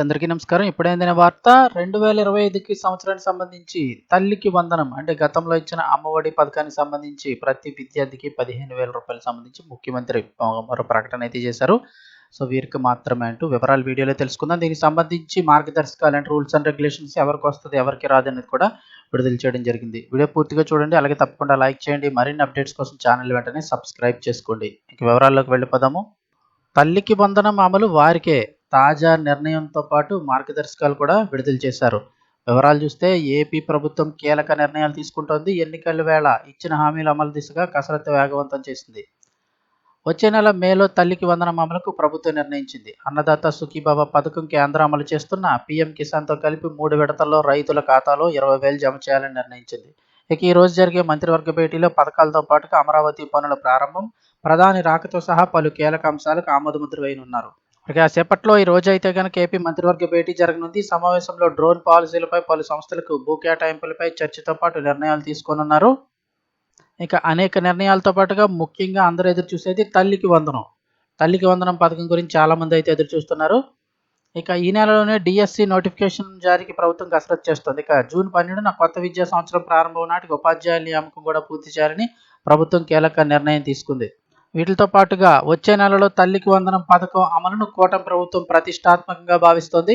అందరికీ నమస్కారం. ఇప్పుడైందిన వార్త రెండు వేల ఇరవై ఐదుకి సంవత్సరానికి సంబంధించి తల్లికి వందనం అంటే గతంలో ఇచ్చిన అమ్మఒడి పథకానికి సంబంధించి ప్రతి విద్యార్థికి పదిహేను వేల రూపాయలకు సంబంధించి ముఖ్యమంత్రి మరో ప్రకటన అయితే చేశారు. సో వీరికి మాత్రమే అంటూ వివరాలు వీడియోలో తెలుసుకుందాం. దీనికి సంబంధించి మార్గదర్శకాలు అంటే రూల్స్ అండ్ రెగ్యులేషన్స్ ఎవరికి వస్తుంది ఎవరికి రాదు అనేది కూడా విడుదల చేయడం జరిగింది. వీడియో పూర్తిగా చూడండి అలాగే తప్పకుండా లైక్ చేయండి. మరిన్ని అప్డేట్స్ కోసం ఛానల్ వెంటనే సబ్స్క్రైబ్ చేసుకోండి. ఇక వివరాల్లోకి వెళ్ళిపోదాము. తల్లికి వందనం అమలు వారికే తాజా నిర్ణయంతో పాటు మార్గదర్శకాలు కూడా విడుదల చేశారు. వివరాలు చూస్తే ఏపీ ప్రభుత్వం కీలక నిర్ణయాలు తీసుకుంటోంది. ఎన్నికల వేళ ఇచ్చిన హామీల అమలు దిశగా కసరత్తు వేగవంతం చేసింది. వచ్చే నెల మేలో తల్లికి వందనం అమలుకు ప్రభుత్వం నిర్ణయించింది. అన్నదాత సుఖీబాబా పథకం కేంద్ర అమలు చేస్తున్న పీఎం కిసాన్తో కలిపి మూడు విడతల్లో రైతుల ఖాతాలో ఇరవై వేలు జమ చేయాలని నిర్ణయించింది. ఇక ఈ రోజు జరిగే మంత్రివర్గ భేటీలో పథకాలతో పాటుగా అమరావతి పనుల ప్రారంభం ప్రధాని రాకతో సహా పలు కీలక అంశాలకు ఆమోదముద్ర వేయనున్నారు. ఇక సేపట్లో ఈ రోజు అయితే కనుక ఏపీ మంత్రివర్గ భేటీ జరగనుంది. సమావేశంలో డ్రోన్ పాలసీలపై పలు సంస్థలకు భూ కేటాయింపులపై చర్చతో పాటు నిర్ణయాలు తీసుకోనున్నారు. ఇక అనేక నిర్ణయాలతో పాటుగా ముఖ్యంగా అందరూ ఎదురు చూసేది తల్లికి వందనం. తల్లికి వందనం పథకం గురించి చాలా మంది అయితే ఎదురు చూస్తున్నారు. ఇక ఈ నెలలోనే డిఎస్సి నోటిఫికేషన్ జారీకి ప్రభుత్వం కసరత్తు చేస్తుంది. ఇక జూన్ పన్నెండున కొత్త విద్యా సంవత్సరం ప్రారంభం నాటికి ఉపాధ్యాయుల నియామకం కూడా పూర్తి చేయాలని ప్రభుత్వం కీలక నిర్ణయం తీసుకుంది. వీటితో పాటుగా వచ్చే నెలలో తల్లికి వందనం పథకం అమలును కూటమి ప్రభుత్వం ప్రతిష్టాత్మకంగా భావిస్తోంది.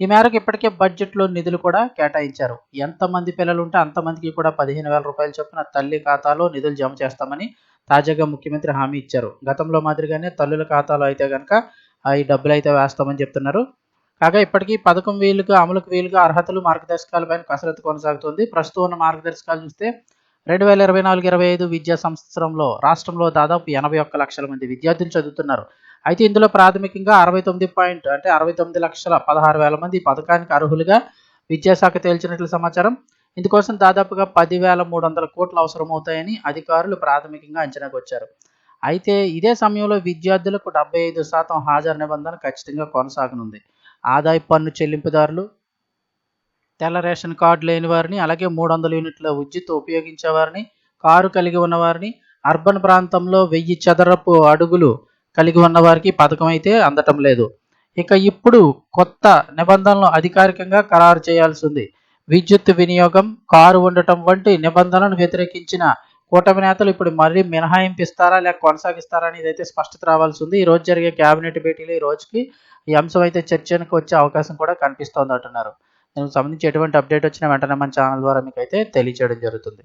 ఈ మేరకు ఇప్పటికే బడ్జెట్లో నిధులు కూడా కేటాయించారు. ఎంతమంది పిల్లలు ఉంటే అంతమందికి కూడా పదిహేను వేల రూపాయలు చొప్పున తల్లి ఖాతాలో నిధులు జమ చేస్తామని తాజాగా ముఖ్యమంత్రి హామీ ఇచ్చారు. గతంలో మాదిరిగానే తల్లుల ఖాతాలో అయితే కనుక ఈ డబ్బులు అయితే వేస్తామని చెప్తున్నారు. కాగా ఇప్పటికీ పథకం వీలుగా అమలుకు వీలుగా అర్హతలు మార్గదర్శకాలపైన కసరత్తు కొనసాగుతుంది. ప్రస్తుతం ఉన్న మార్గదర్శకాలు చూస్తే రెండు వేల ఇరవై నాలుగు ఇరవై ఐదు విద్యా సంవత్సరంలో రాష్ట్రంలో దాదాపు ఎనభై ఒక్క లక్షల మంది విద్యార్థులు చదువుతున్నారు. అయితే ఇందులో ప్రాథమికంగా అరవై తొమ్మిది పాయింట్ అంటే అరవై తొమ్మిది లక్షల పదహారు వేల మంది ఈ పథకానికి అర్హులుగా విద్యాశాఖ తేల్చినట్లు సమాచారం. ఇందుకోసం దాదాపుగా పదివేల మూడు వందల కోట్లు అవసరమవుతాయని అధికారులు ప్రాథమికంగా అంచనాకు వచ్చారు. అయితే ఇదే సమయంలో విద్యార్థులకు డెబ్బై ఐదు శాతం హాజరు నిబంధన ఖచ్చితంగా కొనసాగనుంది. ఆదాయ పన్ను చెల్లింపుదారులు తెల్ల రేషన్ కార్డు లేని వారిని అలాగే మూడు వందల యూనిట్ల విద్యుత్ ఉపయోగించేవారిని కారు కలిగి ఉన్నవారిని అర్బన్ ప్రాంతంలో వెయ్యి చదరపు అడుగులు కలిగి ఉన్న వారికి పథకం అయితే అందటం లేదు. ఇక ఇప్పుడు కొత్త నిబంధనలు అధికారికంగా ఖరారు చేయాల్సి ఉంది విద్యుత్ వినియోగం కారు ఉండటం వంటి నిబంధనలను వ్యతిరేకించిన కూటమి నేతలు ఇప్పుడు మళ్ళీ మినహాయింపిస్తారా లేక కొనసాగిస్తారా అనేది అయితే స్పష్టత రావాల్సి ఉంది ఈ రోజు జరిగే కేబినెట్ భేటీలో ఈ రోజుకి ఈ అంశం అయితే చర్చకు వచ్చే అవకాశం కూడా కనిపిస్తోంది అంటున్నారు. నేను సంబంధించి ఎటువంటి అప్డేట్ వచ్చినా వెంటనే మన ఛానల్ ద్వారా మీకు అయితే తెలియజేయడం జరుగుతుంది.